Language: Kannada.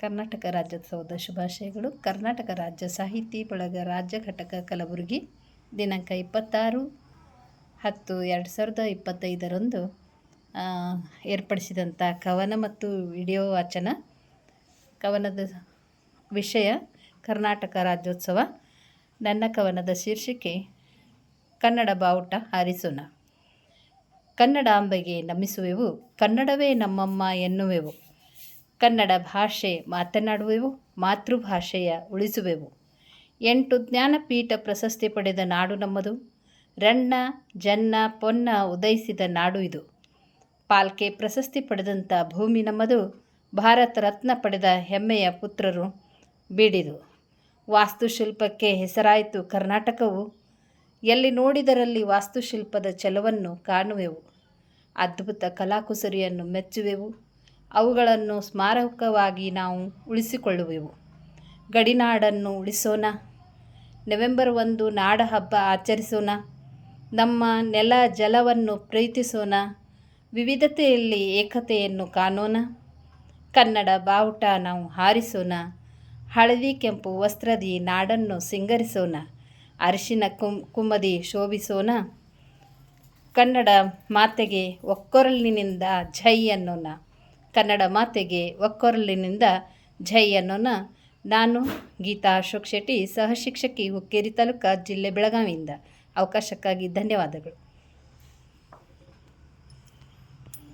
ಕರ್ನಾಟಕ ರಾಜ್ಯೋತ್ಸವದ ಶುಭಾಶಯಗಳು. ಕರ್ನಾಟಕ ರಾಜ್ಯ ಸಾಹಿತಿ ಬಳಗ ರಾಜ್ಯ ಘಟಕ ಕಲಬುರಗಿ. ದಿನಾಂಕ ಇಪ್ಪತ್ತಾರು ಹತ್ತು ಎರಡು ಸಾವಿರದ ಇಪ್ಪತ್ತೈದರಂದು ಏರ್ಪಡಿಸಿದಂಥ ಕವನ ಮತ್ತು ವಿಡಿಯೋ ವಾಚನ ಕವನದ ವಿಷಯ ಕರ್ನಾಟಕ ರಾಜ್ಯೋತ್ಸವ. ನನ್ನ ಕವನದ ಶೀರ್ಷಿಕೆ, ಕನ್ನಡ ಬಾವುಟ ಹಾರಿಸೋಣ. ಕನ್ನಡಾಂಬೆಗೆ ನಮಿಸುವೆವು, ಕನ್ನಡವೇ ನಮ್ಮಮ್ಮ ಎನ್ನುವೆವು. ಕನ್ನಡ ಭಾಷೆ ಮಾತನಾಡುವೆವು, ಮಾತೃಭಾಷೆಯ ಉಳಿಸುವೆವು. ಎಂಟು ಜ್ಞಾನಪೀಠ ಪ್ರಶಸ್ತಿ ಪಡೆದ ನಾಡು ನಮ್ಮದು. ರಣ್ಣ, ಜನ್ನ, ಪೊನ್ನ ಉದಯಿಸಿದ ನಾಡು ಇದು. ಪಾಲ್ಕೆ ಪ್ರಶಸ್ತಿ ಪಡೆದಂಥ ಭೂಮಿ ನಮ್ಮದು. ಭಾರತ ರತ್ನ ಪಡೆದ ಹೆಮ್ಮೆಯ ಪುತ್ರರು ಬೀಡಿದು. ವಾಸ್ತುಶಿಲ್ಪಕ್ಕೆ ಹೆಸರಾಯಿತು ಕರ್ನಾಟಕವು. ಎಲ್ಲಿ ನೋಡಿದರಲ್ಲಿ ವಾಸ್ತುಶಿಲ್ಪದ ಛಲವನ್ನು ಕಾಣುವೆವು. ಅದ್ಭುತ ಕಲಾಕುಸರಿಯನ್ನು ಮೆಚ್ಚುವೆವು. ಅವುಗಳನ್ನು ಸ್ಮಾರಕವಾಗಿ ನಾವು ಉಳಿಸಿಕೊಳ್ಳುವೆವು. ಗಡಿನಾಡನ್ನು ಉಳಿಸೋಣ. ನವೆಂಬರ್ ಒಂದು ನಾಡ ಹಬ್ಬ ಆಚರಿಸೋಣ. ನಮ್ಮ ನೆಲ ಜಲವನ್ನು ಪ್ರೀತಿಸೋಣ. ವಿವಿಧತೆಯಲ್ಲಿ ಏಕತೆಯನ್ನು ಕಾಣೋಣ. ಕನ್ನಡ ಬಾವುಟ ನಾವು ಹಾರಿಸೋಣ. ಹಳದಿ ಕೆಂಪು ವಸ್ತ್ರದಿ ನಾಡನ್ನು ಸಿಂಗರಿಸೋಣ. ಅರಿಶಿನ ಕುಂ ಕುಮ್ಮದಿ ಶೋಭಿಸೋಣ. ಕನ್ನಡ ಮಾತೆಗೆ ಒಕ್ಕೊರಲಿನಿಂದ ಝೈ ಅನ್ನೋಣ ಕನ್ನಡ ಮಾತೆಗೆ ಒಕ್ಕೊರಲಿನಿಂದ ಝೈ ಅನ್ನೋನ ನಾನು ಗೀತಾ ಅಶೋಕ್ ಶೆಟ್ಟಿ ಸಹಶಿಕ್ಷಕಿ ಹುಕ್ಕೇರಿ ತಾಲೂಕು ಜಿಲ್ಲೆ ಬೆಳಗಾವಿಯಿಂದ. ಅವಕಾಶಕ್ಕಾಗಿ ಧನ್ಯವಾದಗಳು.